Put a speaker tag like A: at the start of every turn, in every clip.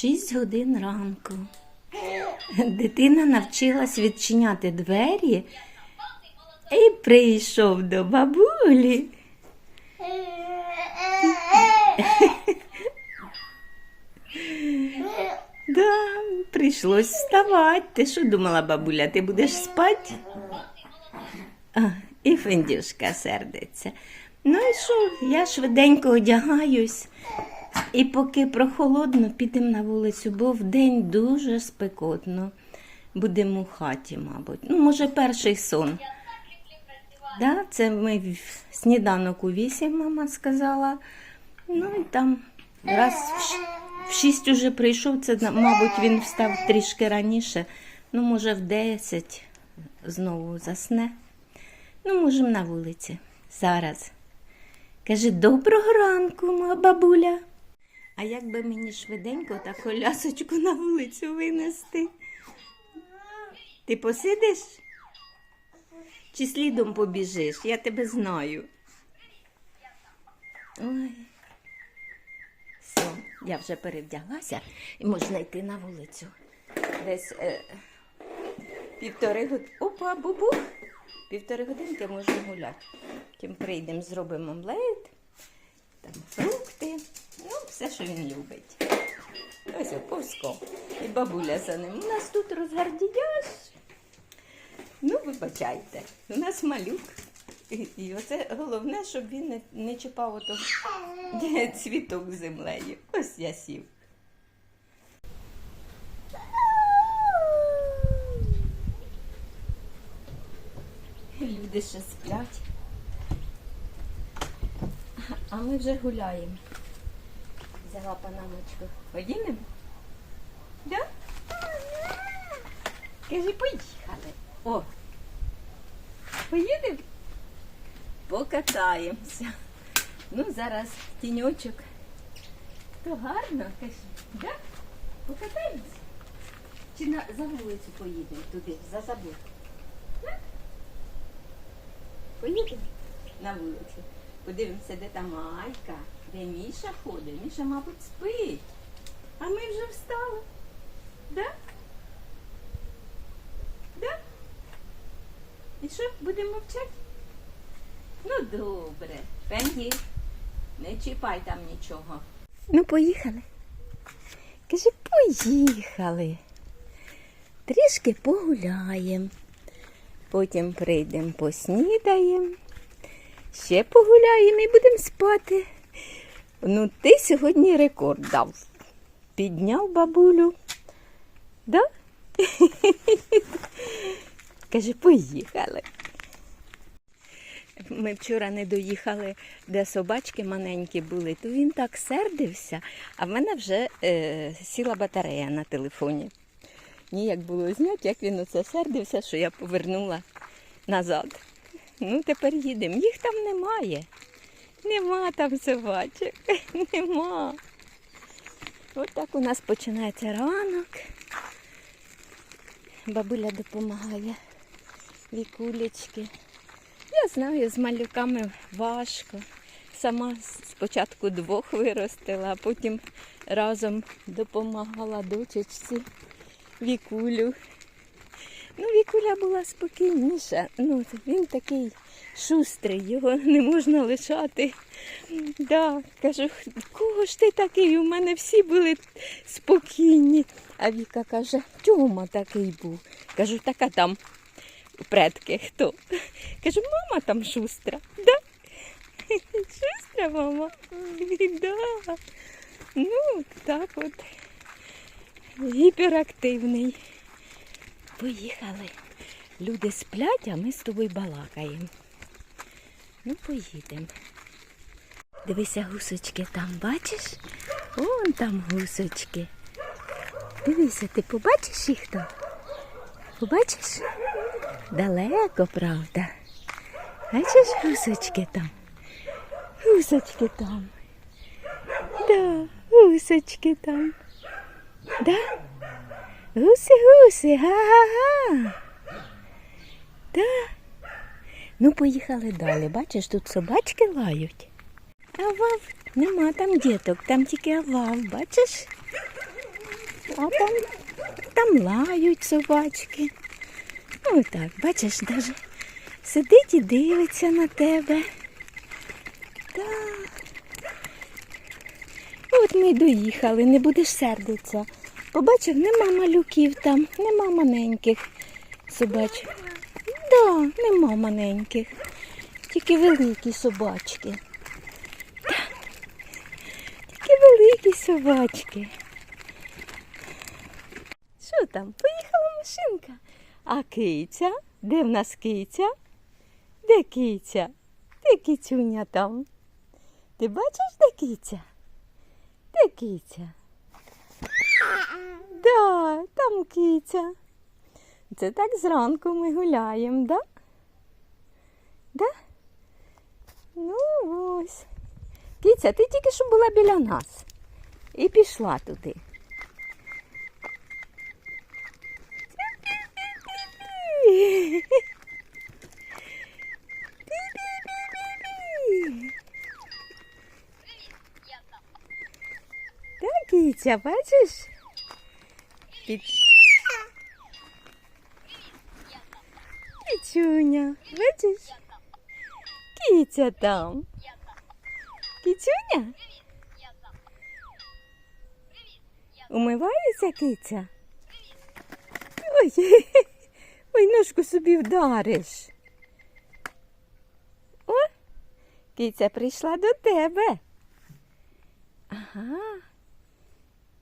A: Шість годин ранку. Дитина навчилась відчиняти двері і прийшов до бабулі. Да, прийшлось вставати. Ти що думала, бабуля, ти будеш спати? А, і Фендюшка сердиться. Ну і що, я швиденько одягаюсь. І поки прохолодно, підемо на вулицю, бо вдень дуже спекотно. Будемо у хаті, мабуть. Ну, може, перший сон. Да, це ми в сніданок у вісім, мама сказала. Ну і там раз в, шість уже прийшов, це, мабуть, він встав трішки раніше. Ну, може, в десять знову засне. Ну, можемо на вулиці. Зараз. Каже, доброго ранку, бабуля. А як би мені швиденько та колясочку на вулицю винести? Ти посидиш? Чи слідом побіжиш? Я тебе знаю. Ой. Все, я вже перевдяглася і можна йти на вулицю. Десь е, півтори години. Опа, бубух! Півтори годинки можна гуляти. Тим прийдемо, зробимо омлет, там фрукти, ну, все, що він любить. Ось оповсько. І бабуля за ним. У нас тут розгардіяж. Ну, вибачайте, у нас малюк. І, оце головне, щоб він не, не чіпав ото цвіток землею. Ось я сів. Люди ще сплять. А ми вже гуляємо. Взяла панамочку. Ходімо? Да? Кажи, поїхали. О! Поїдемо? Покатаємося. Ну, зараз тіньочок. То гарно, кажи. Да? Покатаємося? Чи на, за вулицю поїдемо туди, за забор? Да? Поїдемо на вулицю. Подивимося, де там Майка, де Міша ходить. Міша, мабуть, спить. А ми вже встали. Да? Да? І що, будемо мовчати? Ну, добре. Фенгі, не чіпай там нічого. Ну, поїхали. Каже, поїхали. Трішки погуляємо. Потім прийдемо поснідаємо. Ще погуляємо і будемо спати. Ну, ти сьогодні рекорд дав. Підняв бабулю. Да? Каже, поїхали. Ми вчора не доїхали, де собачки маленькі були, то він так сердився, а в мене вже е, сіла батарея на телефоні. Ніяк було зняти, як він оце сердився, що я повернула назад. Ну, тепер їдемо. Їх там немає. Нема там собачок. Нема. От так у нас починається ранок. Бабуля допомагає вікулечки. Я знаю, з малюками важко. Сама спочатку двох виростила, а потім разом допомагала дочечці Вікулю. Ну, Вікуля була спокійніша. Ну, він такий шустрий, його не можна лишати. Да, кажу, кого ж ти такий? У мене всі були спокійні. А Віка каже, Тьома такий був. Кажу, така там предки хто? Кажу, мама там шустра. Да? Шустра мама. Да. Ну, так от. Гіперактивний. Поїхали. Люди сплять, а ми з тобою балакаємо. Ну, поїдемо. Дивися, гусочки там, бачиш? Вон там гусочки. Дивися, ти побачиш їх там? Побачиш? Далеко, правда. Бачиш гусочки там? Гусочки там. Да, гусочки там. Да? Гуси, гуси, га-га-га. Да. Ну, поїхали далі. Бачиш, тут собачки лають. Авав, нема там діток, там тільки авав, бачиш? А там, там лають собачки. Ось так, бачиш, даже сидить і дивиться на тебе. Так. От ми доїхали, не будеш сердитися. Побачив, нема малюків там, нема маленьких собачок. Да, нема маленьких. Тільки великі собачки. Тільки великі собачки. Що там? Поїхала машинка. А киця? Де в нас киця? Де киця? Де кицюня там? Ти бачиш, де киця? Де киця? Да, там киця. Це так зранку ми гуляємо, да? Да? Ну ось. Киця, ти тільки що була біля нас і пішла туди. Киця, бачиш? Під... Кицюня, бачиш? Киця там. Кицюня? Умивається киця? Ой, ой, ножку собі вдариш. О, киця прийшла до тебе. Ага.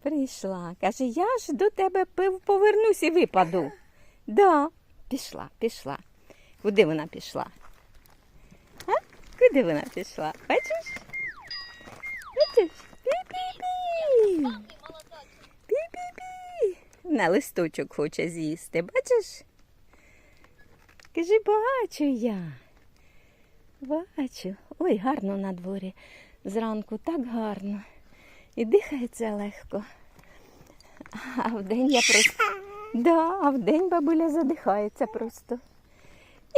A: Прийшла. Каже, я ж до тебе повернусь і випаду. Да, пішла, пішла. Куди вона пішла? А? Куди вона пішла? Бачиш? Бачиш? Пі-пі-пі. Пі-пі-пі. На листочок хоче з'їсти, бачиш? Кажи, бачу я. Бачу. Ой, гарно на дворі. Зранку так гарно. І дихається легко. А вдень я просто. Да, а вдень бабуля задихається просто.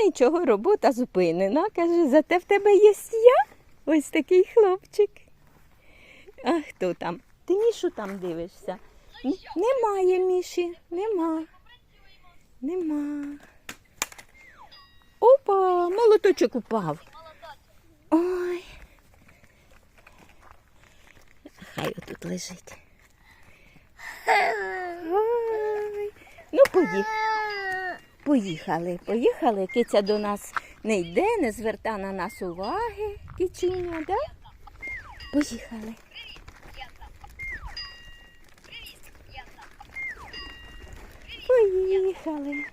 A: Нічого, робота зупинена. Каже, зате в тебе є я. Ось такий хлопчик. А хто там? Ти Мішу там дивишся? Н- Немає Міші, нема. Нема. Опа, молоточок упав. Ой. Хай отут лежить. Ой. Ну, поїхали. Поїхали, поїхали. Киця до нас не йде, не зверта на нас уваги. Кичуня, да? Поїхали. Поїхали.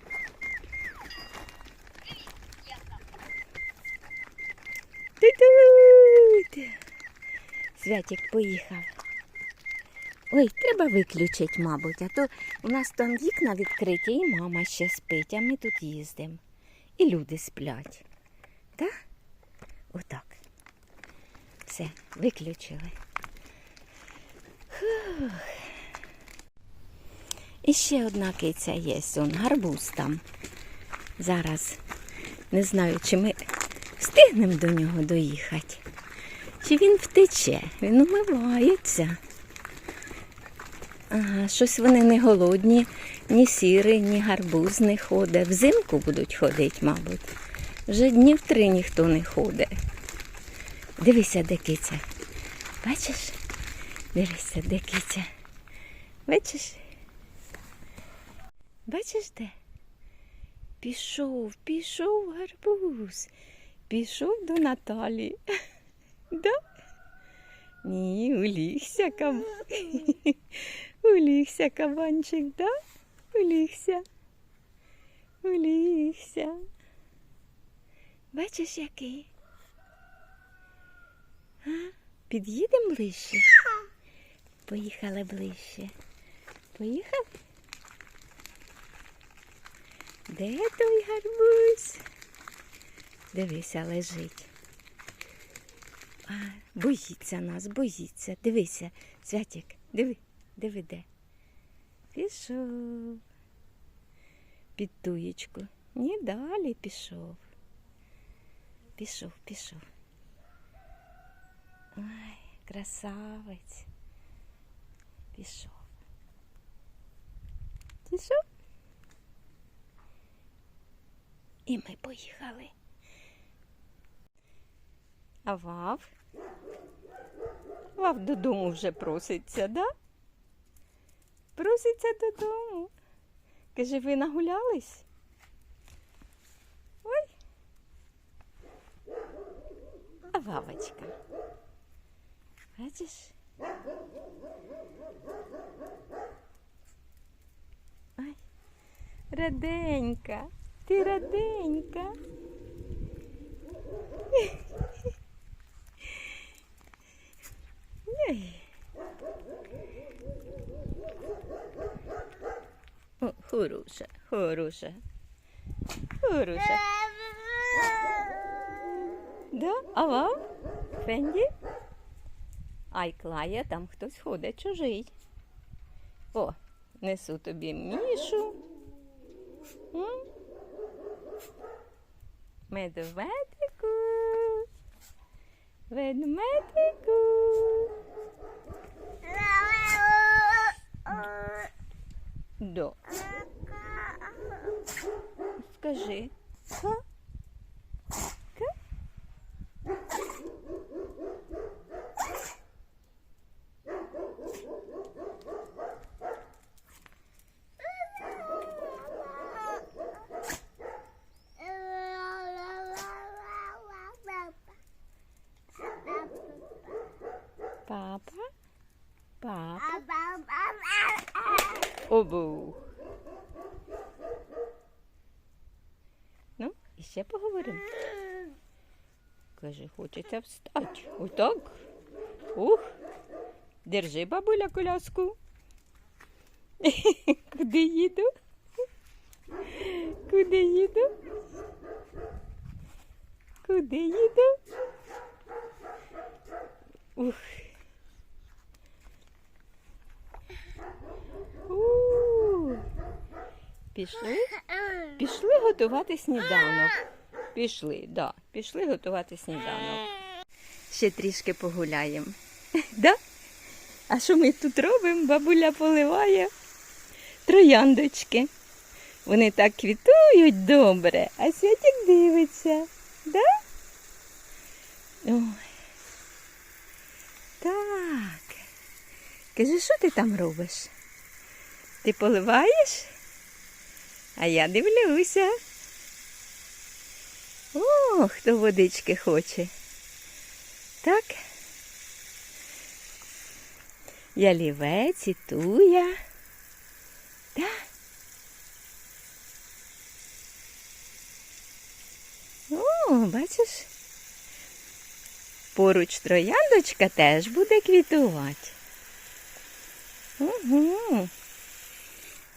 A: Святик поїхав. Ой, треба виключити, мабуть, а то у нас там вікна відкриті, і мама ще спить, а ми тут їздимо. І люди сплять. Так? Отак. Все, виключили. Фух. І ще одна киця є, он гарбуз там. Зараз не знаю, чи ми встигнемо до нього доїхати. Чи він втече? Він умивається. Ага, щось вони не голодні, ні сірий, ні гарбуз не ходить. Взимку будуть ходити, мабуть. Вже днів три ніхто не ходить. Дивися, де киця. Бачиш? Дивися, де киця. Бачиш? Бачиш де? Пішов, пішов гарбуз. Пішов до Наталі. Да? Ні, улігся каб... улігся кабанчик, да? Улігся. Улігся. Бачиш, який? А? Під'їдемо ближче? Поїхали ближче. Поїхали? Де той гарбуз? Дивися, лежить. А, боїться нас, боїться. Дивися, Святик, диви, диви де. Пішов. Під туєчку. Ні, далі пішов. Пішов, пішов. Ой, красавець. Пішов. Пішов? І ми поїхали. А Вав? Вав додому вже проситься, да? Проситься додому. Каже, ви нагулялись? Ой. А Вавочка. Бачиш? Ай, раденька, ти раденька. Ой. О, хороша, хороша. Хороша. Да? А вам? Фенді? Ай, Клая, там хтось ходить чужий. О, несу тобі мішу. М? Медведику. Ведмедику. До. Скажи. Ка? Ка? Папа? Папа? Обу. Ну, і ще поговоримо. Каже, хочеться встати. Отак. Ух. Держи, бабуля, коляску. Куди їду? Куди їду? Куди їду? Ух. Пішли? Пішли готувати сніданок. Пішли, да, пішли готувати сніданок. Ще трішки погуляємо. Да? А що ми тут робимо? Бабуля поливає трояндочки. Вони так квітують добре, а святик дивиться. Да? Ой. Так. Кажи, що ти там робиш? Ти поливаєш? А я дивлюся. О, хто водички хоче. Так. Ялівець і туя. Так. О, бачиш? Поруч трояндочка теж буде квітувати. Угу.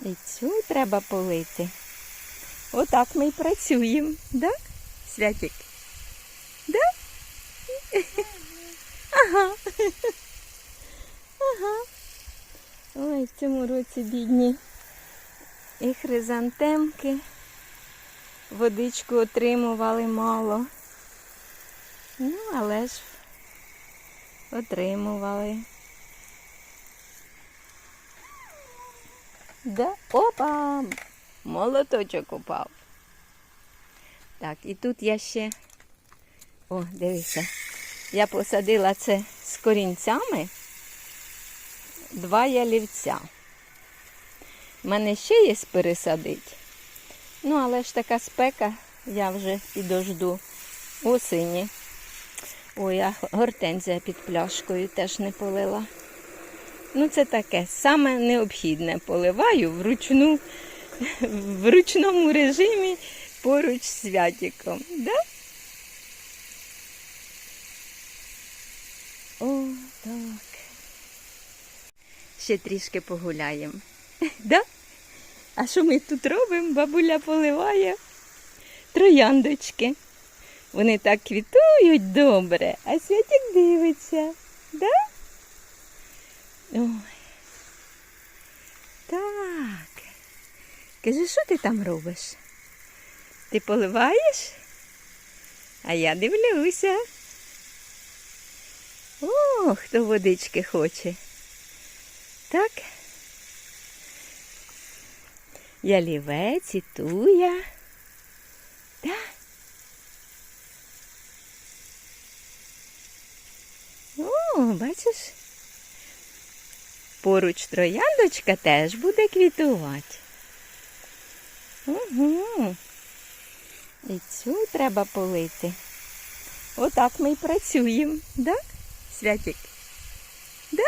A: І цю треба полити. Отак ми й працюємо, да, Святик? Да? Ага. Ага. Ой, в цьому році бідні. І хризантемки. Водичку отримували мало. Ну, але ж отримували. Да? Опа! Молоточок упав. Так, і тут я ще. О, дивися. Я посадила це з корінцями два ялівця. У мене ще є пересадити. Ну, але ж така спека, я вже підожду осені. Ой, а гортензія під пляшкою теж не полила. Ну, це таке. Саме необхідне поливаю вручну, в ручному режимі поруч з святиком. Да? О, так. Ще трішки погуляємо. Да? А що ми тут робимо? Бабуля поливає трояндочки. Вони так квітують добре, а святик дивиться. Да? Ой. Так. Кажи, що ти там робиш? Ти поливаєш? А я дивлюся. О, хто водички хоче. Так? ялівець і туя. Да? О, бачиш? Поруч трояндочка теж буде квітувати. Угу. І цю треба полити. Отак ми й працюємо, да? Святик? Да?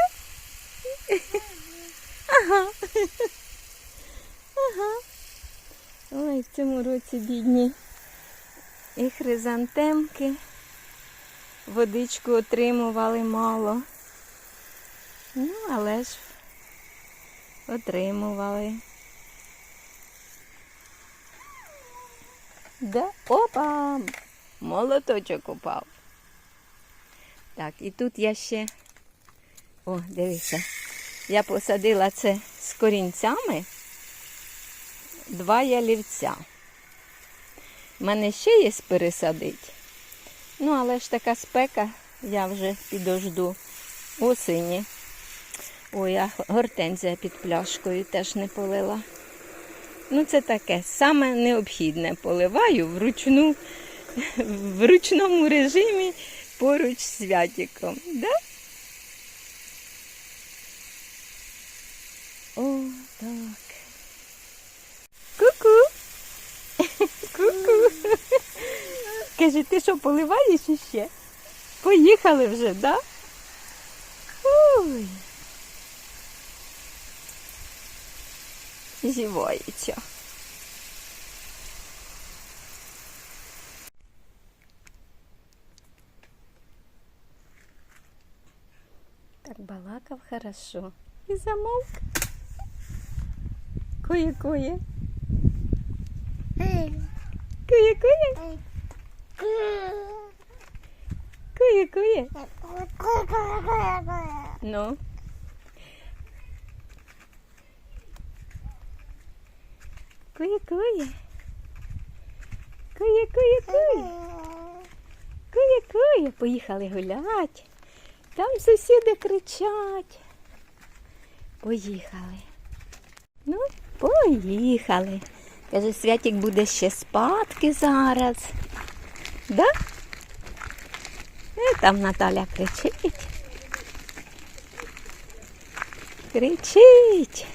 A: Ага. Ага. Ой, в цьому році бідні. І хризантемки. Водичку отримували мало. Ну, але ж отримували. Да? Опа! Молоточок упав. Так, і тут я ще. О, дивіться. Я посадила це з корінцями. Два ялівця. У мене ще є пересадити. Ну, але ж така спека, я вже підожду осені. Ой, а гортензія під пляшкою теж не полила. Ну, це таке. Саме необхідне поливаю вручну, в ручному режимі поруч з святіком. Да? О, так. Ку-ку. Ку-ку. Каже, ти що, поливаєш іще? Поїхали вже, да? Ой. Зівається. Так балакав хорошо. І замовк. Кує-кує. Кує-кує. Кує-кує. Ну. Кує-кує. Кує-кує-кує. Кує-кує. Поїхали гулять. Там сусіди кричать. Поїхали. Ну, поїхали. Каже, Святік буде ще спадки зараз. Да? І там Наталя кричить. Кричить.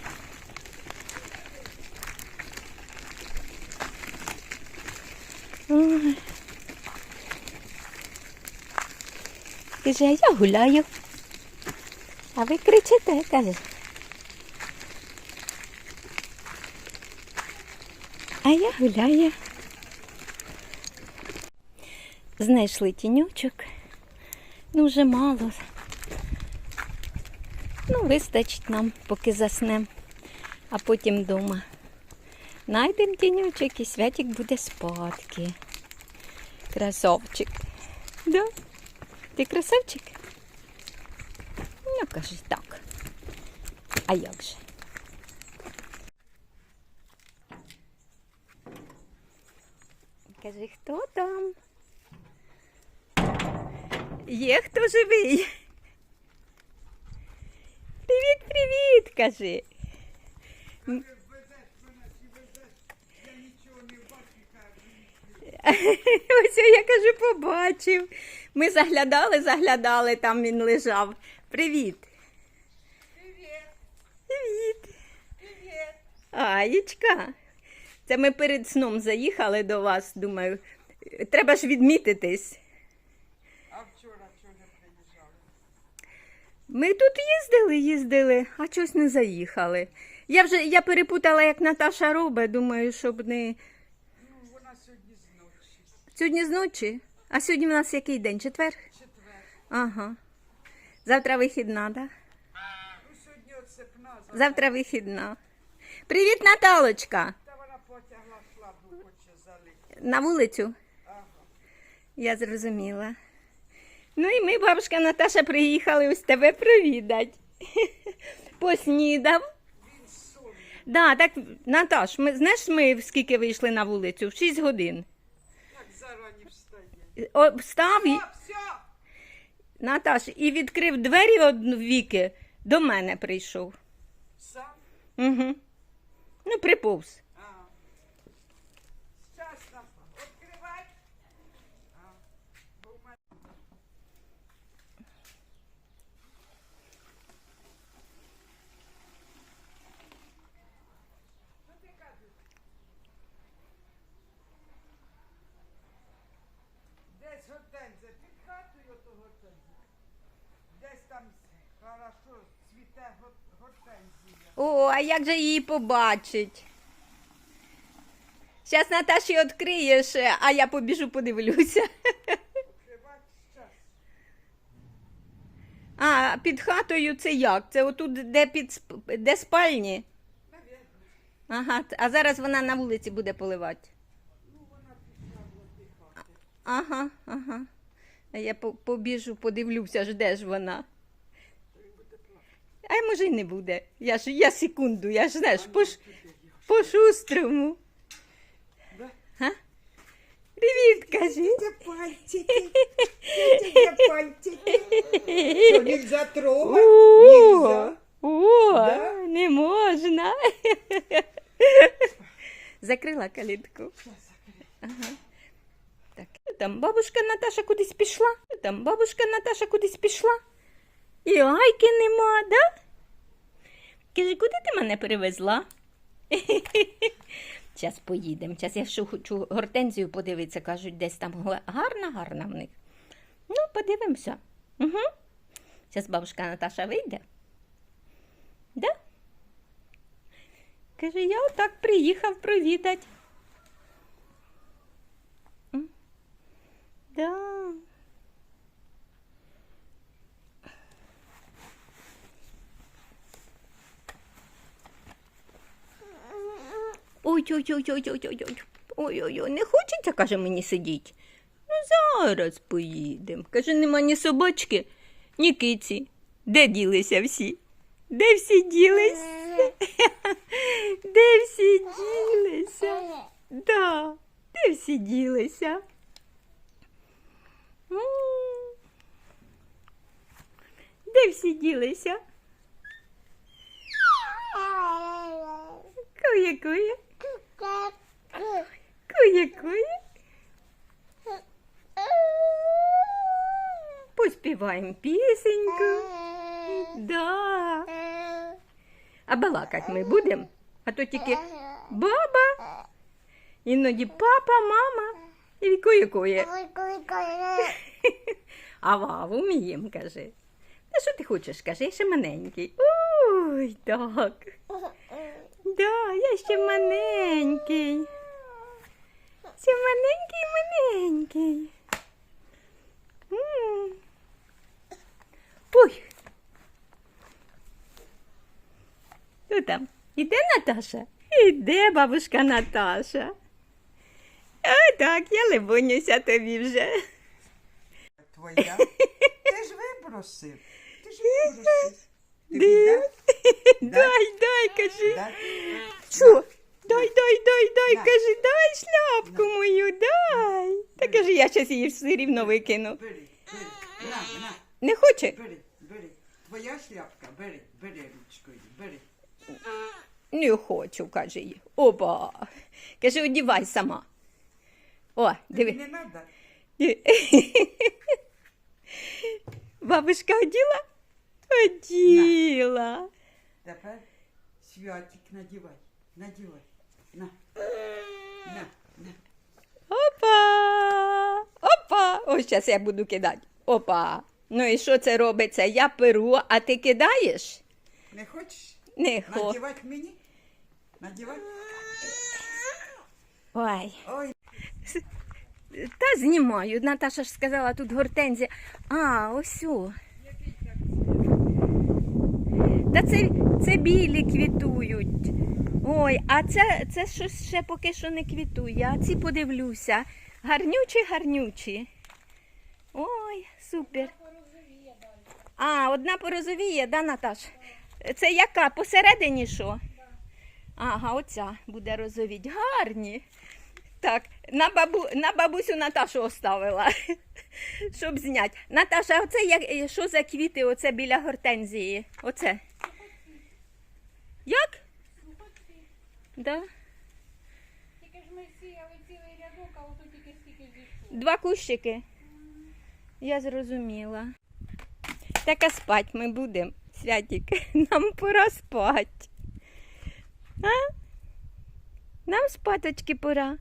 A: Ой. Каже, а я гуляю. А ви кричите, каже. А я гуляю. Знайшли тіньочок. Ну, вже мало. Ну, вистачить нам, поки заснем, а потім вдома. Найдемо тіньочок і святик буде спадки. Красавчик. Да? Ти красавчик? Ну, кажи так. А як же? Кажи, хто там? Є хто живий? Привіт, привіт, кажи. Ось я кажу, побачив. Ми заглядали, заглядали, там він лежав. Привіт.
B: Привіт,
A: Привіт.
B: привіт.
A: Аєчка. Це ми перед сном заїхали до вас, думаю. Треба ж відмітитись.
B: А вчора чого не приїжджали?
A: Ми тут їздили, їздили, а щось не заїхали. Я вже я перепутала, як Наташа робить, думаю, щоб не.
B: Сьогодні.
A: Сьогодні зночі? А сьогодні в нас який день? Четвер?
B: Четвер.
A: Ага. Завтра вихідна, так?
B: Ну, сьогодні оцепна, за-
A: Завтра вихідна. Привіт, Наталочка!
B: та вона потягла шладу, хоче залити.
A: На вулицю.
B: Ага.
A: Я зрозуміла. Ну і ми, бабушка Наташа, приїхали ось тебе провідати. Поснідав.
B: Він сонний.
A: Да, так, Наташ, ми, знаєш, ми скільки вийшли на вулицю? В 6 годин.
B: Зарані встає.
A: О, встав і! Наташ, і відкрив двері віки, до мене прийшов.
B: Сам?
A: Угу. Ну, приповз.
B: десь там хорошо цвіте гор- гортензія.
A: О, а як же її побачить? Зараз Наташі відкриєш, а я побіжу подивлюся. А, під хатою це як? Це отут, де, під, де спальні? Ага, а зараз вона на вулиці буде поливати.
B: Ну, вона пішла.
A: Ага, ага. Я побіжу, подивлюся, ж де ж вона. А може й не буде. Я ж я секунду, я ж знаєш, по, по шустрому. Привіт, кажи.
B: Це пальчики. Це пальчики. Що, нельзя трогати? Нельзя.
A: о,
B: Да?
A: не можна. Закрила калітку. Ага. Так. Там бабушка Наташа кудись пішла. Там бабушка Наташа кудись пішла. І айки нема, да? Каже, куди ти мене перевезла? Зараз поїдемо. Зараз я ще хочу гортензію подивитися. Кажуть, десь там гарна, гарна в них. Ну, подивимося. Угу. Зараз бабушка Наташа вийде. Да? Каже, я отак приїхав провідати. Да. Ой-ой-ой-ой-ой-ой. Ой-ой-ой, не хочеться, каже, мені сидіть. Ну, зараз поїдемо. Каже, нема ні собачки, ні киці. Де ділися всі? Де всі ділись? Де всі ділися? Да, де всі ділися? Де всі ділися? Кує, кує. Поспіваємо пісеньку. Да. А балакать ми будемо? А то тільки баба, іноді папа, мама і кує-кує. А ваву вмієм, каже. Та що ти хочеш, каже, я ще маленький. Ой, так. Да, я ще маленький. Ще маленький, маленький. М. Хто там? Іде Наташа? Іде бабушка Наташа. А так, я либонюся тобі вже.
B: Твоя. Ти ж вибросив. Ти ж вибросив.
A: Дай, дай, кажи.
B: Дати?
A: Дай, дай, дай, дай,
B: На.
A: кажи, дай шляпку мою, дай. Та кажи, я щас її все рівно викину.
B: Бери, бери. На, на.
A: Не хоче?
B: Бери, бери. Твоя шляпка, бери, бери ручкою, бери.
A: Не хочу, каже їй. Опа. Каже, одівай сама. О, диви.
B: Не.
A: Ді- Бабушка оділа? Оділа.
B: Тепер святик надівай, надівай. На. На, на.
A: Опа! Опа! Ось зараз я буду кидати. Опа! Ну і що це робиться? Я перу, а ти кидаєш?
B: Не хочеш?
A: Не хочу.
B: Надівати мені? Надівати?
A: Ой.
B: Ой,
A: Та знімаю. Наташа ж сказала, тут гортензія. А, ось. о. Та це, це білі квітують. Ой, а це, це щось ще поки що не квітує. А ці подивлюся. Гарнючі, гарнючі. Ой, супер. А, одна порозовіє, да, Наташ? Це яка? Посередині що? Ага, оця буде розовіть. Гарні. Так, на, бабу, на бабусю Наташу оставила, щоб зняти. Наташа, оце як, е, що за квіти оце біля гортензії? Оце. Як? Да.
C: Тільки ж ми сіяли цілий рядок, а ото тільки скільки зійшло.
A: Два кущики. Я зрозуміла. Так а спать ми будемо, Святік. Нам пора спать. А? Нам спаточки пора.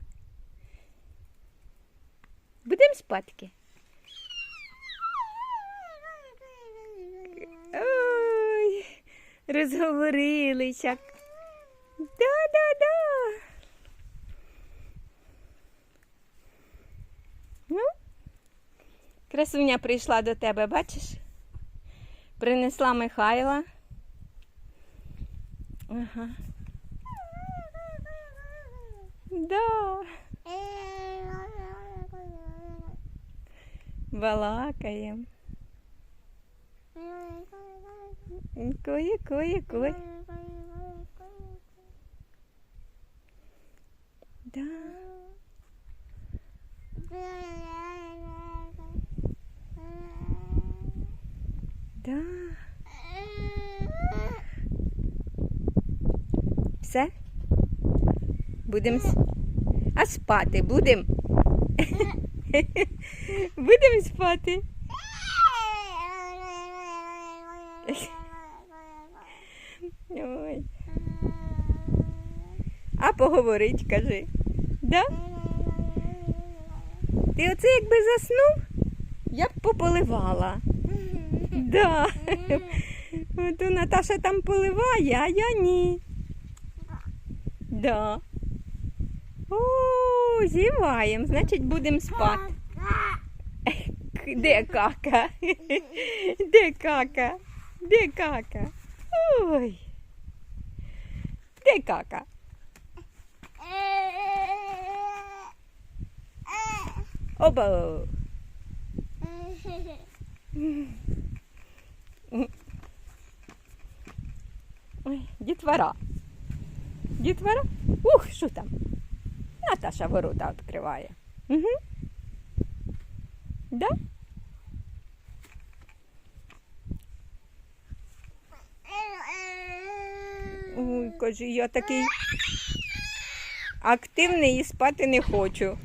A: Будемо спадки? Розговорилися. Да-да-да. Ну, красуня прийшла до тебе, бачиш? Принесла Михайла. Ага. Да. Балакаємо. Кої, кої, кої. Да. Да. Все? Будем. с- А спати будем? Будем спати. Ой. А поговорить, кажи. Да? Ти оце якби заснув, я б пополивала. Да. У Наташа там поливає, а я ні. Да. О, зіваємо, значить будемо спати. Де кака? Де кака? Де кака? Ой. Де кака? Оба. Ой, дітвора. Дітвора? Ух, що там? Наташа ворота відкриває. Угу. Да? Ой, каже, я такий активний і спати не хочу.